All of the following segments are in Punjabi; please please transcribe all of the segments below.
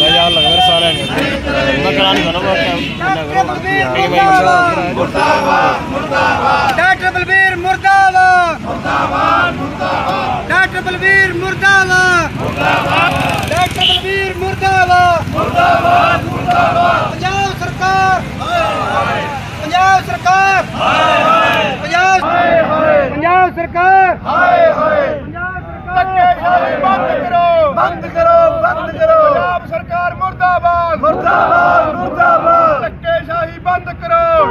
ਮਜ਼ਾਕ ਲੱਗ ਰਿਹਾ ਸਾਰਿਆਂ ਨੂੰ ਮੈਂ ਕਰਾਂ ਨਹੀਂ ਕਰਨਾ ਮੈਂ ਕਰੋ ਮੁਰਦਾਬਾਦ ਮੁਰਦਾਬਾਦ। ਡਾਕਟਰ ਬਲਬੀਰ ਮੁਰਦਾਬਾਦ ਮੁਰਦਾਬਾਦ।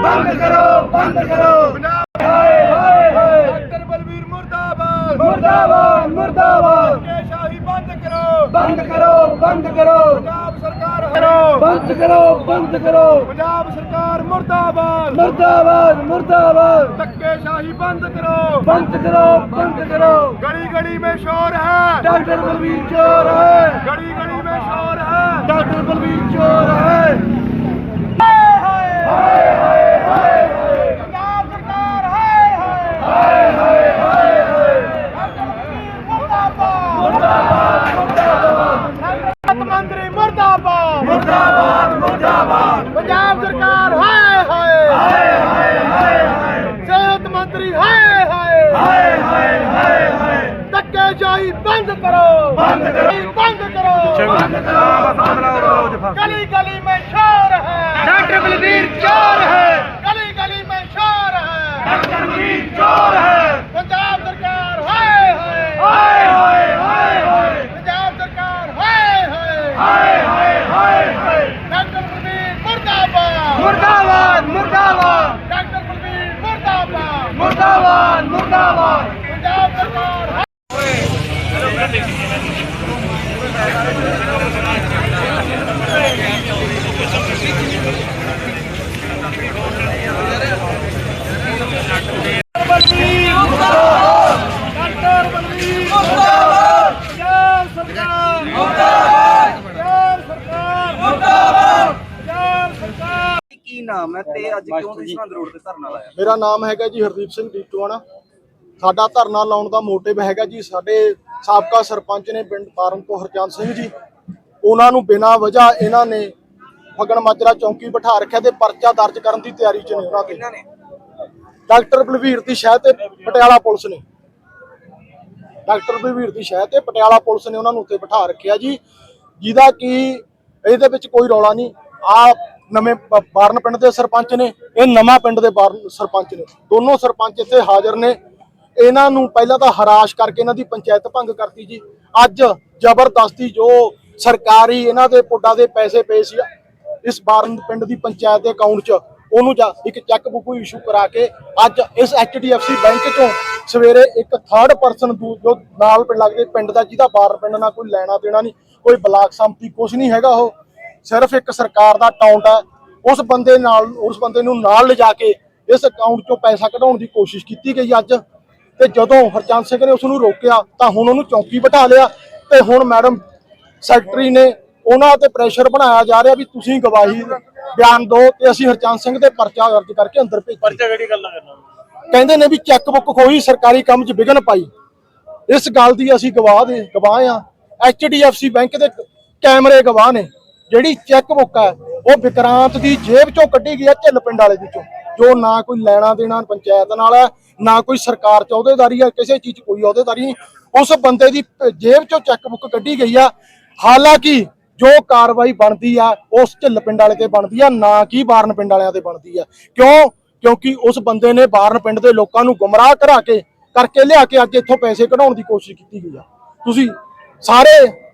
ਬੰਦ ਕਰੋ ਬੰਦ ਕਰੋ। ਹਾਏ ਹਾਏ ਹਾਏ। ਡਾਕਟਰ ਬਲਵੀਰ ਮੁਰਦਾਬਾਦ। ਮੁਰਦਾਬਾਦ ਮੁਰਦਾਬਾਦ। ਸ਼ਾਹੀ ਬੰਦ ਕਰੋ। ਬੰਦ ਕਰੋ ਬੰਦ ਕਰੋ। ਪੰਜਾਬ ਸਰਕਾਰ ਕਰੋ ਬੰਦ ਕਰੋ ਬੰਦ ਕਰੋ। ਪੰਜਾਬ ਸਰਕਾਰ ਮੁਰਦਾਬਾਦ। ਮੁਰਦਾਬਾਦ ਮੁਰਦਾਬਾਦ। ਧੱਕੇ ਸ਼ਾਹੀ ਬੰਦ ਕਰੋ। ਬੰਦ ਕਰੋ ਬੰਦ ਕਰੋ। ਗਲੀ ਗਲੀ ਮੇ ਸ਼ੋਰ ਹੈ। ਡਾਕਟਰ ਬਲਵੀਰ ਚੋਰ ਹੈ। ਗਲੀ ਗਲੀ ਮੇ ਸ਼ੋਰ ਹੈ। ਡਾਕਟਰ ਬਲਵੀਰ ਚੋਰ ਹੈ। ਹਾਏ ਹਾਏ। ਕਰੋ। ਬੰਦ ਕਰੋ। ਬੰਦ ਕਰੋ। ਬੰਦ ਕਰੋ ਗਲੀ ਗਲੀ में ਨਾਮ ਹੈ ਤੇ ਅੱਜ ਕਿਉਂ ਤੁਸੀਂ ਸਰਹੰਦ ਰੋਡ ਤੇ ਧਰਨਾ ਲਾਇਆ? ਮੇਰਾ ਨਾਮ ਹੈਗਾ ਜੀ ਹਰਦੀਪ ਸਿੰਘ ਡੀਟੂਆਣਾ ਸਾਡਾ ਧਰਨਾ ਲਾਉਣ ਦਾ ਮੋਟਿਵ ਹੈਗਾ ਜੀ ਸਾਡੇ ਸਾਬਕਾ ਸਰਪੰਚ ਨੇ ਪਿੰਡ ਫਾਰਮ ਤੋਂ ਹਰਚੰਦ ਸਿੰਘ ਜੀ। ਉਹਨਾਂ ਨੂੰ ਬਿਨਾਂ ਵਜ੍ਹਾ ਇਹਨਾਂ ਨੇ ਫਗਣ ਮਾਜਰਾ ਚੌਂਕੀ ਬਿਠਾ ਰੱਖਿਆ ਤੇ ਪਰਚਾ ਦਰਜ ਕਰਨ ਦੀ ਤਿਆਰੀ 'ਚ ਨੇ ਉਹਨਾਂ ਇਹਨਾਂ ਨੇ? ਡਾਕਟਰ ਬਲਵੀਰ ਦੀ ਸ਼ਹਿ ਤੇ ਪਟਿਆਲਾ ਪੁਲਿਸ ਨੇ। ਡਾਕਟਰ ਬਲਵੀਰ ਦੀ ਸ਼ਹਿ ਤੇ ਪਟਿਆਲਾ ਪੁਲਿਸ ਨੇ ਉਹਨਾਂ ਨੂੰ ਉੱਤੇ ਬਿਠਾ ਰੱਖਿਆ ਜੀ। ਜਿਹਦਾ ਕਿ ਇਹਦੇ ਵਿੱਚ ਕੋਈ ਰੌਲਾ ਨਹੀਂ। ਆ ਨਵੇਂ ਬਾਰਨ ਪਿੰਡ ਦੇ ਸਰਪੰਚ ਨੇ, ਇਹ ਨਵਾਂ ਪਿੰਡ ਦੇ ਬਾਰਨ ਸਰਪੰਚ ਨੇ। ਦੋਨੋਂ ਸਰਪੰਚ ਇੱਥੇ ਹਾਜ਼ਰ ਨੇ। ਇਹਨਾਂ ਨੂੰ ਪਹਿਲਾਂ ਤਾਂ ਹਰਾਸ਼ ਕਰਕੇ ਇਹਨਾਂ ਦੀ ਪੰਚਾਇਤ ਭੰਗ ਕਰਤੀ ਜੀ। ਅੱਜ ਜ਼ਬਰਦਸਤੀ ਜੋ ਸਰਕਾਰੀ ਇਹਨਾਂ ਦੇ ਪੁੱਡਾ ਦੇ ਪੈਸੇ ਪਏ ਸੀ ਇਸ ਬਾਰਨ ਪਿੰਡ ਦੀ ਪੰਚਾਇਤ ਦੇ ਅਕਾਊਂਟ 'ਚ, ਉਹਨੂੰ ਜਾ ਇੱਕ ਚੈੱਕ ਬੁੱਕ ਇਸ਼ੂ ਕਰਾ ਕੇ ਅੱਜ ਇਸ HDFC ਬੈਂਕ 'ਚੋਂ ਸਵੇਰੇ ਇੱਕ ਥਰਡ ਪਰਸਨ ਜੋ ਨਾਲ ਪਿੰਡ ਲੱਗਦੇ, ਪਿੰਡ ਦਾ ਜਿਹਦਾ ਬਾਰਨ ਪਿੰਡ ਨਾਲ ਕੋਈ ਲੈਣਾ ਦੇਣਾ ਨਹੀਂ, ਕੋਈ ਬਲਾਕ ਸੰਮਤੀ ਕੁਝ ਨਹੀਂ ਹੈਗਾ ਉਹ। ਸਿਰਫ ਇੱਕ ਸਰਕਾਰ ਦਾ ਟਾਊਂਟ ਹੈ ਉਸ ਬੰਦੇ ਨਾਲ ਉਸ ਬੰਦੇ ਨੂੰ ਨਾਲ ਲਿਜਾ ਕੇ ਇਸ ਅਕਾਊਂਟ 'ਚੋਂ ਪੈਸਾ ਕਢਾਉਣ ਦੀ ਕੋਸ਼ਿਸ਼ ਕੀਤੀ ਗਈ ਅੱਜ। ਤੇ ਜਦੋਂ ਹਰਚੰਦ ਸਿੰਘ ਨੇ ਉਸ ਨੂੰ ਰੋਕਿਆ ਤਾਂ ਹੁਣ ਉਹਨੂੰ ਚੌਂਕੀ ਬਿਠਾ ਲਿਆ। ਤੇ ਹੁਣ ਮੈਡਮ ਸੈਕਟਰੀ ਨੇ ਉਹਨਾਂ ਤੇ ਪ੍ਰੈਸ਼ਰ ਬਣਾਇਆ ਜਾ ਰਿਹਾ ਵੀ ਤੁਸੀਂ ਗਵਾਹੀ ਬਿਆਨ ਦਿਓ ਤੇ ਅਸੀਂ ਹਰਚੰਦ ਸਿੰਘ ਤੇ ਪਰਚਾ ਦਰਜ ਕਰਕੇ ਅੰਦਰ ਭੇਜੀ ਪਰਚਾ ਕਿਹੜੀ ਗੱਲ ਕਰਨਾ? ਕਹਿੰਦੇ ਨੇ ਵੀ ਚੈੱਕ ਬੁੱਕ ਖੋਈ ਸਰਕਾਰੀ ਕੰਮ 'ਚ ਵਿਘਨ ਪਾਈ। ਇਸ ਗੱਲ ਦੀ ਅਸੀਂ ਗਵਾਹ ਦੇ ਗਵਾਹ ਆ HDFC ਬੈਂਕ ਦੇ ਕੈਮਰੇ ਗਵਾਹ ਨੇ। ਜਿਹੜੀ ਚੈੱਕ ਬੁੱਕ ਹੈ ਉਹ ਵਿਕਰਾਂਤ ਦੀ ਜੇਬ ਚੋਂ ਕੱਢੀ ਗਈ ਹੈ ਝਿੱਲ ਪਿੰਡ ਵਾਲੇ ਦੀ ਚੋਂ ਜੋ ਨਾ ਕੋਈ ਲੈਣਾ ਦੇਣਾ ਪੰਚਾਇਤ ਨਾਲ ਹੈ ਨਾ ਕੋਈ ਸਰਕਾਰ ਚ ਅਹੁਦੇਦਾਰੀ ਹੈ ਕਿਸੇ ਚੀਜ਼ ਕੋਈ ਅਹੁਦੇਦਾਰੀ ਨਹੀਂ। ਉਸ ਬੰਦੇ ਦੀ ਜੇਬ ਚੋਂ ਚੈੱਕ ਬੁੱਕ ਕੱਢੀ ਗਈ ਆ। ਹਾਲਾਂਕਿ ਜੋ ਕਾਰਵਾਈ ਬਣਦੀ ਆ, ਉਸ ਝਿੱਲ ਪਿੰਡ ਵਾਲੇ ਤੇ ਬਣਦੀ ਆ, ਨਾ ਕਿ ਬਾਰਨ ਪਿੰਡ ਵਾਲਿਆਂ ਤੇ ਬਣਦੀ ਆ। ਕਿਉਂ? ਕਿਉਂਕਿ ਉਸ ਬੰਦੇ ਨੇ ਬਾਰਨ ਪਿੰਡ ਦੇ ਲੋਕਾਂ ਨੂੰ ਗੁੰਮਰਾਹ ਕਰਾ ਕੇ, ਕਰਕੇ ਲਿਆ ਕੇ ਅੱਜ ਇੱਥੋਂ ਪੈਸੇ ਕਢਾਉਣ ਦੀ ਕੋਸ਼ਿਸ਼ ਕੀਤੀ ਗਈ ਆ। ਤੁਸੀਂ ਸਾਰੇ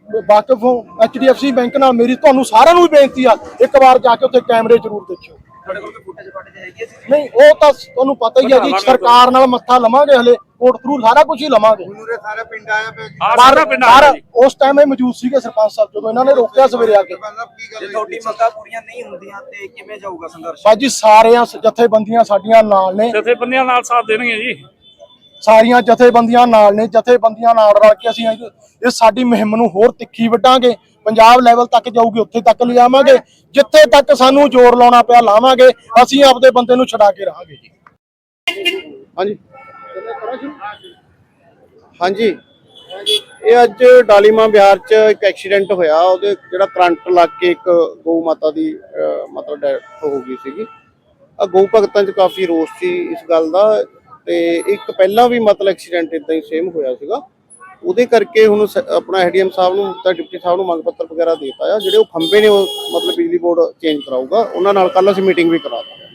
ਵਾਕਿਫ ਹੋ HDFC ਬੈਂਕ ਨਾਲ ਮੇਰੀ ਤੁਹਾਨੂੰ ਸਾਰਿਆਂ ਨੂੰ ਵੀ ਬੇਨਤੀ ਆ ਇੱਕ ਵਾਰ ਜਾ ਕੇ ਉੱਥੇ ਕੈਮਰੇ ਜ਼ਰੂਰ ਦੇਖਿਓ। ਨਹੀਂ ਉਹ ਤਾਂ ਤੁਹਾਨੂੰ ਪਤਾ ਹੀ ਹੈ ਜੀ ਸਰਕਾਰ ਨਾਲ ਮੱਥਾ ਲਵਾਂਗੇ ਹਲੇ ਕੋਰਟ ਥਰੂ ਸਾਰਾ ਕੁਝ ਹੀ ਲਵਾਂਗੇ। ਸਾਰੇ ਪਿੰਡ ਆਇਆ ਪਰ ਪਰ ਉਸ ਟਾਈਮ ਇਹ ਮੌਜੂਦ ਸੀਗੇ ਸਰਪੰਚ ਸਾਹਿਬ ਜਦੋਂ ਇਹਨਾਂ ਨੇ ਰੋਕਿਆ ਸਵੇਰੇ ਆ ਕੇ। ਜੇ ਤੁਹਾਡੀ ਮੰਗਾਂ ਪੂਰੀਆਂ ਨਹੀਂ ਹੁੰਦੀਆਂ ਤੇ ਕਿਵੇਂ ਜਾਊਗਾ ਸੰਘਰਸ਼? ਬਾਜੀ ਸਾਰਿਆਂ ਜਥੇਬੰਦੀਆਂ ਸਾਡੀਆਂ ਨਾਲ ਨੇ। ਜਥੇਬੰਦੀਆਂ ਨਾਲ ਸਾਥ ਦੇਣਗੇ ਜੀ। ਸਾਰੀਆਂ ਜਥੇਬੰਦੀਆਂ ਨਾਲ ਨੇ, ਜਥੇਬੰਦੀਆਂ ਨਾਲ ਰਲ ਕੇ ਅਸੀਂ ਇਹ ਸਾਡੀ ਮੁਹਿੰਮ ਨੂੰ ਹੋਰ ਤਿੱਖੀ ਵੱਢਾਂਗੇ, ਪੰਜਾਬ ਲੈਵਲ ਤੱਕ ਜਾਊਗੀ, ਉੱਥੇ ਤੱਕ ਲਿਜਾਵਾਂਗੇ, ਜਿੱਥੇ ਤੱਕ ਸਾਨੂੰ ਜ਼ੋਰ ਲਾਉਣਾ ਪਿਆ ਲਾਵਾਂਗੇ, ਅਸੀਂ ਆਪਦੇ ਬੰਦੇ ਨੂੰ ਛਡਾ ਕੇ ਰਹਾਂਗੇ ਜੀ। ਹਾਂਜੀ। ਹਾਂਜੀ। ਇਹ ਅੱਜ ਡਾਲੀਮਾ ਬਿਹਾਰ ਚ ਇੱਕ ਐਕਸੀਡੈਂਟ ਹੋਇਆ, ਉਹਦੇ ਜਿਹੜਾ ਕਰੰਟ ਲੱਗ ਕੇ ਇੱਕ ਗਊ ਮਾਤਾ ਦੀ ਮਤਲਬ ਡੈਥ ਹੋ ਗਈ ਸੀਗੀ। ਆ ਗਊ ਭਗਤਾਂ ਚ ਕਾਫੀ ਰੋਸ ਸੀ ਇਸ ਗੱਲ ਦਾ ਤੇ ਇੱਕ ਪਹਿਲਾਂ ਵੀ ਮਤਲਬ ਐਕਸੀਡੈਂਟ ਇਦਾਂ ਹੀ ਸੇਮ ਹੋਇਆ ਸੀਗਾ। ਉਹਦੇ ਕਰਕੇ ਹੁਣ ਸ- ਆਪਣਾ ਐਡੀਐਮ ਸਾਹਿਬ ਨੂੰ ਤਾਂ ਡਿਪਟੀ ਸਾਹਿਬ ਨੂੰ ਮੰਗ ਪੱਤਰ ਵਗੈਰਾ ਦੇ ਦਿੱਤਾ ਆ। ਜਿਹੜੇ ਉਹ ਖੰਭੇ ਨੇ ਉਹ ਮਤਲਬ ਬਿਜਲੀ ਬੋਰਡ ਚੇਂਜ ਕਰਾਊਗਾ। ਉਹਨਾਂ ਨਾਲ ਕੱਲ ਅਸੀਂ ਮੀਟਿੰਗ ਵੀ ਕਰਾ ਦਾਂਗੇ।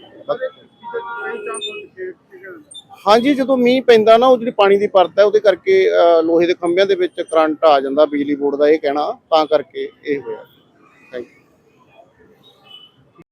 ਹਾਂਜੀ ਜਦੋਂ ਮੀਂਹ ਪੈਂਦਾ ਨਾ ਉਹ ਜਿਹੜੀ ਪਾਣੀ ਦੀ ਪਰਤ ਹੈ ਉਹਦੇ ਕਰਕੇ ਅਹ, ਲੋਹੇ ਦੇ ਖੰਭਿਆਂ ਦੇ ਵਿੱਚ ਕਰੰਟ ਆ ਜਾਂਦਾ ਬਿਜਲੀ ਬੋਰਡ ਦਾ ਇਹ ਕਹਿਣਾ। ਤਾਂ ਕਰਕੇ ਇਹ ਹੋਇਆ।